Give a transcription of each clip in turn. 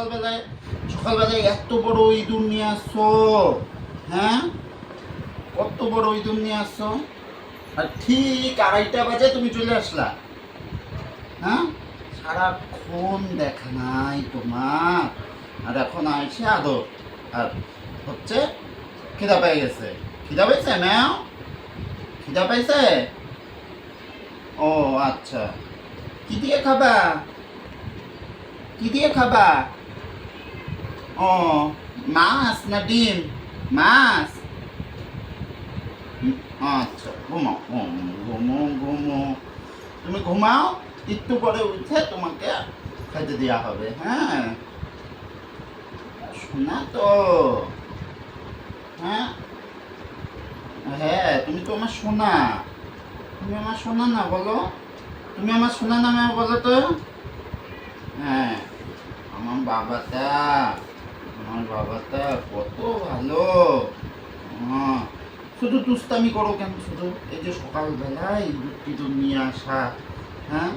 সকালবেলায় হ্যাঁ? হ্যাঁ? সারাক্ষণ দেখা নাই তোমার। আর এখন আইসে আদর। আর হচ্ছে খিদা পেয়ে গেছে। খিদা পেয়েছে, ম্যাও? খিদা পাইছে ও আচ্ছা। কি দিয়ে খাবা? কি দিয়ে খাবা? ও, মাছ না ডিম? মাছ। আচ্ছা ঘুমাও, ঘুমো ঘুমো তুমি ঘুমাও, একটু পরে উঠে তোমাকে খেতে দেওয়া হবে হ্যাঁ? শোনা তো। হ্যাঁ? হ্যাঁ তুমি তো আমার সোনা। তুমি আমার সোনা না বলো? তুমি আমার সোনা নামে বলো তো। হ্যাঁ আমার বাবাটা। আমার বাবাটা, কত ভালো। হ্যাঁ শুধু দুস্তামি করো কেন? শুধু এই যে সকালবেলায় ইঁদুর টিঁদুর নিয়ে আসা হ্যাঁ?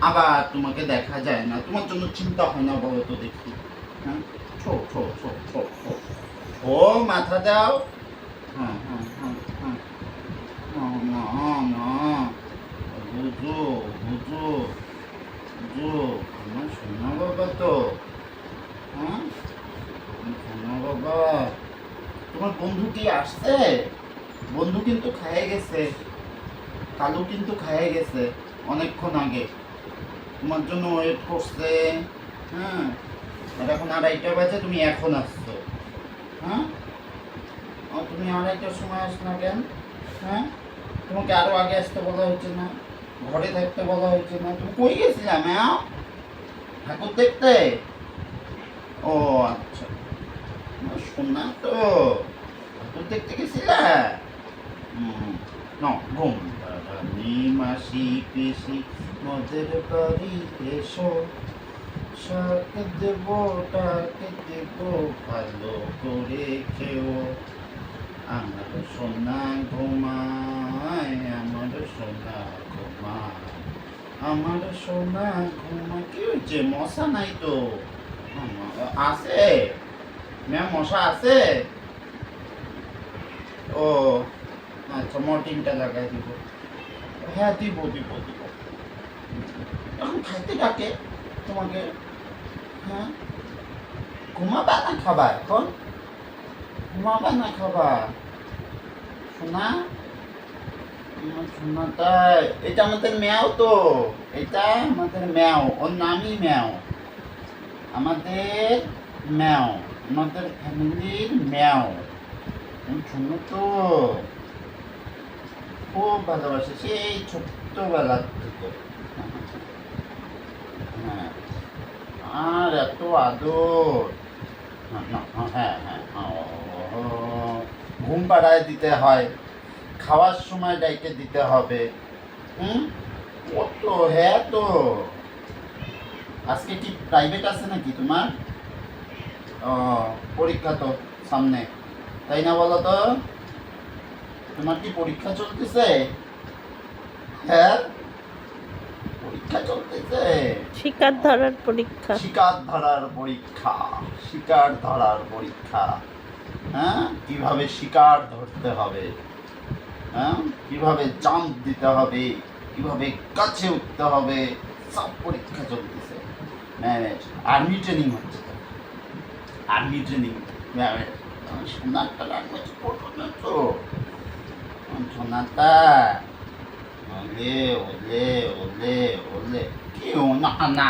আবার তোমাকে দেখা যায় না। তোমার জন্য চিন্তা হয় না, বলো তো দেখি। হ্যাঁ? ছো ছো ছো ছো ছো। ও, মাথা দাও। হ্যাঁ হ্যাঁ হ্যাঁ হ্যাঁ। না না। বুঝো বুঝো বুঝো। আমার সোনা বাবা তো হ্যাঁ আমার সোনা বাবা তোমার বন্ধু কি আসছে? বন্ধু কিন্তু খাইয়ে গেছে। কালু কিন্তু খাইয়ে গেছে অনেকক্ষণ আগে। তোমার জন্য ওয়েট করছে। হ্যাঁ? এখন আড়াইটা বাজে, তুমি এখন আসছো। হ্যাঁ? তুমি আড়াইটার সময় আস না কেন? হ্যাঁ? তোমাকে আরও আগে আসতে বলা হয়েছে না। ঘরে থাকতে বলা হয়েছে না। তুমি কই গেছিলাম হ্যাঁ ঠাকুর দেখতে? ও আচ্ছা। শোনা তো। ঠাকুর দেখতে গেছিলা নাও ঘুম দাঁড়ানি মাসি পিসি মদের বাড়ি এসো শাক দেব টাকে দেব ভালো করে খেও আমার সোনা ঘুমায় আমার সোনা ঘুমায় আমার সোনা ঘুমা কি হয়েছে মশা নাই তো আছে ম্যাম মশা আছে? ও আচ্ছা মর্টিনটা লাগাই দিব। হ্যাঁ দিব দিব দিব। এখন খাইতে ডাকে, তোমাকে হ্যাঁ? ঘুমাবা না খাবা এখন? ঘুমাবা না খাবা। শোনা শোনাটা এটা আমাদের ম্যাও তো। এটা আমাদের ম্যাও। ওর নামই ম্যাও। আমাদের ম্যাও। আমাদের ফ্যামিলির ম্যাও। আমি শুনো তো খুব ভালোবাসে সেই ছোট্টবেলার থেকে হ্যাঁ আর এত আদর হ্যাঁ হ্যাঁ ঘুম পাড়ায় দিতে হয় খাওয়ার সময় ডাইকে দিতে হবে হুম ও তো হ্যাঁ তো আজকে কি প্রাইভেট আছে নাকি তোমার পরীক্ষা তো সামনে তাই না বলো তো? তোমার কি পরীক্ষা চলতেছে? হ্যাঁ? পরীক্ষা চলতেছে? শিকার ধরার পরীক্ষা। শিকার ধরার পরীক্ষা শিকার ধরার পরীক্ষা। হ্যাঁ? কীভাবে শিকার ধরতে হবে? হ্যাঁ? কীভাবে জাম্প দিতে হবে? কীভাবে কাছে উঠতে হবে? সব পরীক্ষা চলতেছে। আর্মি ট্রেনিং হচ্ছে আর্মি ট্রেনিং। सुनाताला फोटो सुनाता ओले ओले ओले ओले घेऊन आणा